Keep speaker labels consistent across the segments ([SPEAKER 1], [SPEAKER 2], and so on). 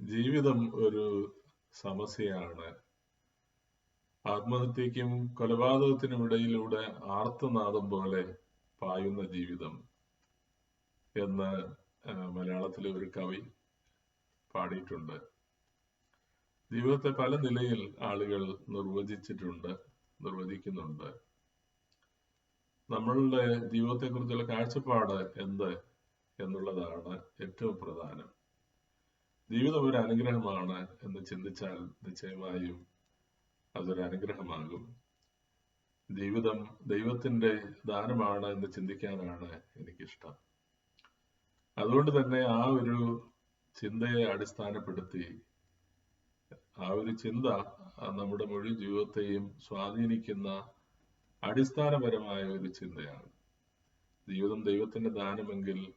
[SPEAKER 1] ജീവിതം ഒരു സമസ്യയാണ്. ആത്മഹത്യക്കും കൊലപാതകത്തിനും ഇടയിലൂടെ ആർത്തനാദം പോലെ പായുന്ന ജീവിതം എന്ന് മലയാളത്തിലെ ഒരു കവി പാടിയിട്ടുണ്ട്. ജീവിതത്തെ പല നിലയിൽ ആളുകൾ നിർവചിച്ചിട്ടുണ്ട് നിർവചിക്കുന്നുണ്ട്. നമ്മളുടെ ജീവിതത്തെക്കുറിച്ചുള്ള കാഴ്ചപ്പാട് എന്ത് എന്നുള്ളതാണ് ഏറ്റവും പ്രധാനം. ജീവിതം ഒരു അനുഗ്രഹമാണ് എന്ന് ചിന്തിച്ചാൽ നിശ്ചയമായും അതൊരു അനുഗ്രഹമാകും ജീവിതം ദൈവത്തിന്റെ ദാനമാണ് എന്ന് ചിന്തിക്കാനാണ് എനിക്കിഷ്ടം. അതുകൊണ്ട് തന്നെ ആ ഒരു ചിന്തയെ അടിസ്ഥാനപ്പെടുത്തി ആ ഒരു ചിന്ത നമ്മുടെ മുഴുവൻ ജീവിതത്തെയും സ്വാധീനിക്കുന്ന അടിസ്ഥാനപരമായ ഒരു ചിന്തയാണ്. ജീവിതം ദൈവത്തിന്റെ ദാനമെങ്കിൽ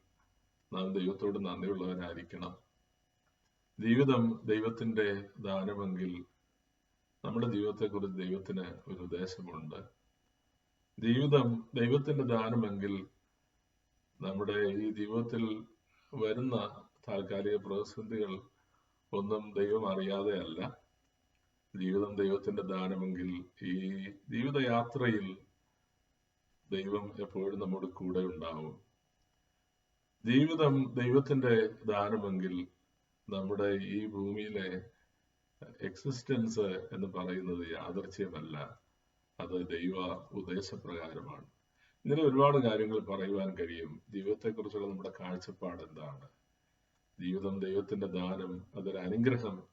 [SPEAKER 1] നാം ദൈവത്തോട് നന്ദിയുള്ളവരായിരിക്കണം. ജീവിതം ദൈവത്തിന്റെ ദാനമെങ്കിൽ നമ്മുടെ ജീവിതത്തെക്കുറിച്ച് ദൈവത്തിന് ഒരു ഉദ്ദേശമുണ്ട് ജീവിതം ദൈവത്തിന്റെ ദാനമെങ്കിൽ നമ്മുടെ ഈ ജീവിതത്തിൽ വരുന്ന താൽക്കാലിക പ്രതിസന്ധികൾ ഒന്നും ദൈവം അറിയാതെയല്ല ജീവിതം ദൈവത്തിന്റെ ദാനമെങ്കിൽ ഈ ജീവിതയാത്രയിൽ ദൈവം എപ്പോഴും നമ്മുടെ കൂടെ ഉണ്ടാവും. ജീവിതം ദൈവത്തിന്റെ ദാനമെങ്കിൽ നമ്മുടെ ഈ ഭൂമിയിലെ എക്സിസ്റ്റൻസ് എന്ന് പറയുന്നത് യാദർച്ഛ്യമല്ല അത് ദൈവ ഉദ്ദേശപ്രകാരമാണ്. ഇങ്ങനെ ഒരുപാട് കാര്യങ്ങൾ പറയുവാൻ കഴിയും. ജീവിതത്തെക്കുറിച്ചുള്ള നമ്മുടെ കാഴ്ചപ്പാട് എന്താണ്? ജീവിതം ദൈവത്തിന്റെ ദാനം അതൊരു അനുഗ്രഹം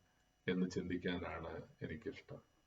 [SPEAKER 1] എന്ന് ചിന്തിക്കാനാണ് എനിക്കിഷ്ടം.